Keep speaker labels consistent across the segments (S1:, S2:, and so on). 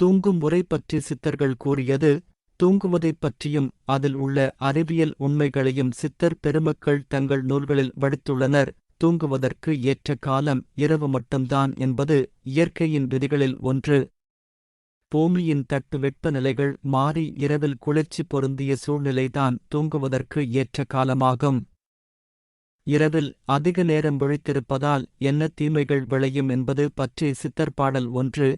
S1: தூங்கும் முறை பற்றி சித்தர்கள் கூறியது தூங்குவதைப் பற்றியும் அதில் உள்ள அறிவியல் உண்மைகளையும் சித்தர் பெருமக்கள் தங்கள் நூல்களில் வடித்துள்ளனர். தூங்குவதற்கு ஏற்ற காலம் இரவு மட்டும்தான் என்பது இயற்கையின் விதிகளில் ஒன்று. பூமியின் தட்டு வெப்பநிலைகள் மாறி இரவில் குளிர்ச்சி பொருந்திய சூழ்நிலைதான் தூங்குவதற்கு ஏற்ற காலமாகும். இரவில் அதிக நேரம் விழித்திருப்பதால் என்ன தீமைகள் விளையும் என்பது பற்றி சித்தர் பாடல் ஒன்று.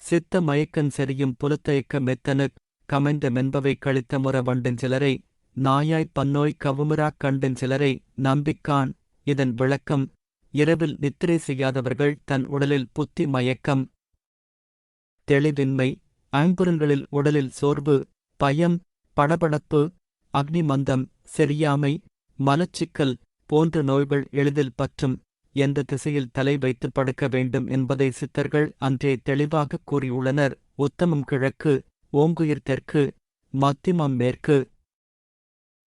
S1: சித்த மயக்கன் செறியும் புலத்தயக்க மெத்தனுக் கமெந்த மென்பவை கழித்த முற வண்டின் சிலரை நாயாய்ப் பன்னோய் கவுமுறாக் கண்டின் சிலரை நம்பிக்கான். இதன் விளக்கம் இரவில் நித்திரை செய்யாதவர்கள் தன் உடலில் புத்தி மயக்கம். தெளிவின்மை ஐம்புறங்களில் உடலில் சோர்வு பயம் படபடப்பு அக்னிமந்தம் செறியாமை மலச்சிக்கல் போன்ற நோய்கள் எளிதில் பற்றும். எந்த திசையில் தலை வைத்து படுக்க வேண்டும் என்பதை சித்தர்கள் அன்றே தெளிவாகக் கூறியுள்ளனர். உத்தமம் கிழக்கு ஓங்குயிர் தெற்கு மத்திமம் மேற்கு.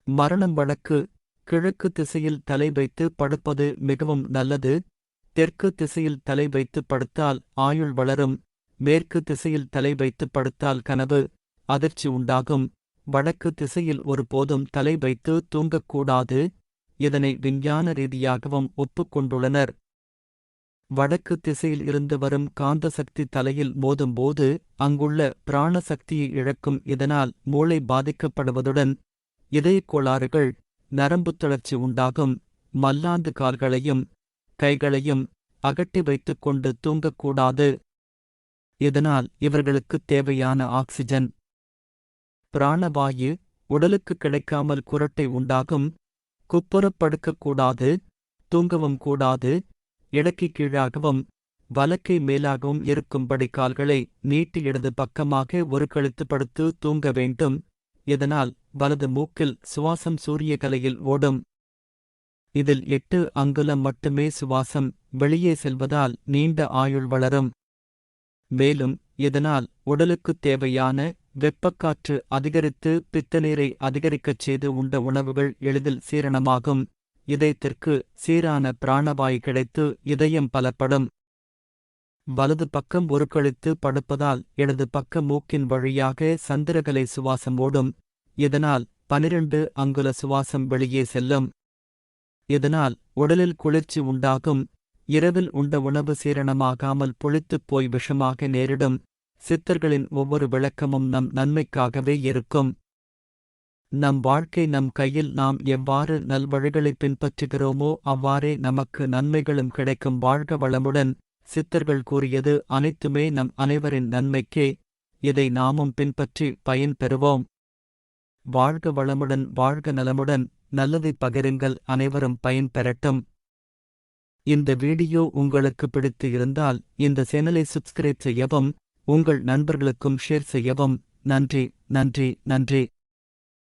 S1: மரணம் வழக்கு கிழக்கு திசையில் தலை வைத்து படுப்பது மிகவும் நல்லது. தெற்கு திசையில் தலை வைத்து படுத்தால் ஆயுள் வளரும். மேற்கு திசையில் தலை வைத்து படுத்தால் கனவு அதிர்ச்சி உண்டாகும். வடக்கு திசையில் ஒருபோதும் தலை வைத்து தூங்கக்கூடாது. இதனை விஞ்ஞான ரீதியாகவும் ஒப்புக்கொண்டுள்ளனர். வடக்கு திசையில் இருந்து வரும் காந்த சக்தி தலையில் மோதும்போது அங்குள்ள பிராண சக்தியை இழக்கும் இதனால் மூளை பாதிக்கப்படுவதுடன் இதயக் கோளாறுகள் நரம்புத் தளர்ச்சி உண்டாகும். மல்லாந்து கால்களையும் கைகளையும் அகட்டி வைத்துக் கொண்டு தூங்கக்கூடாது. இதனால் இவர்களுக்குத் தேவையான ஆக்சிஜன் பிராணவாயு உடலுக்கு கிடைக்காமல் குரட்டை உண்டாகும். குப்புறப் படுக்கக்கூடாது தூங்கவும் கூடாது இடக்கு கீழாகவும் வலக்கை மேலாகவும் இருக்கும்படி கால்களை நீட்டி இடது பக்கமாக ஒரு கழுத்து படுத்து தூங்க வேண்டும். இதனால் வலது மூக்கில் சுவாசம் சூரிய கலையில் ஓடும். இதில் எட்டு அங்குலம் மட்டுமே சுவாசம் வெளியே செல்வதால் நீண்ட ஆயுள் வளரும். மேலும் இதனால் உடலுக்குத் தேவையான வெப்பக்காற்று அதிகரித்து பித்தநீரை அதிகரிக்கச் செய்து உண்ட உணவுகள் எளிதில் சீரணமாகும். இதயத்திற்கு சீரான பிராணவாயு கிடைத்து இதயம் பலப்படும். வலது பக்கம் ஒரு படுப்பதால் இடது பக்க மூக்கின் வழியாக சந்திரகலை சுவாசம் ஓடும். இதனால் பனிரெண்டு அங்குல சுவாசம் வெளியே செல்லும். இதனால் உடலில் குளிர்ச்சி உண்டாகும். இரவில் உண்ட உணவு சீரணமாகாமல் புளித்துப் போய் விஷமாக நேரிடும். சித்தர்களின் ஒவ்வொரு விளக்கமும் நம் நன்மைக்காகவே இருக்கும். நம் வாழ்க்கை நம் கையில் நாம் எவ்வாறு நல்வழிகளைப் பின்பற்றுகிறோமோ அவ்வாறே நமக்கு நன்மைகளும் கிடைக்கும் வாழ்க வளமுடன் சித்தர்கள் கூறியது அனைத்துமே நம் அனைவரின் நன்மைக்கே. இதை நாமும் பின்பற்றி பயன் பெறுவோம். வாழ்க வளமுடன் வாழ்க நலமுடன் நல்லதை பகிருங்கள் அனைவரும் பயன் பெறட்டும். இந்த வீடியோ உங்களுக்கு பிடித்து இருந்தால் இந்த சேனலை சப்ஸ்கிரைப் செய்யவும் உங்கள் நண்பர்களுக்கும் ஷேர் செய்யவும். நன்றி நன்றி நன்றி.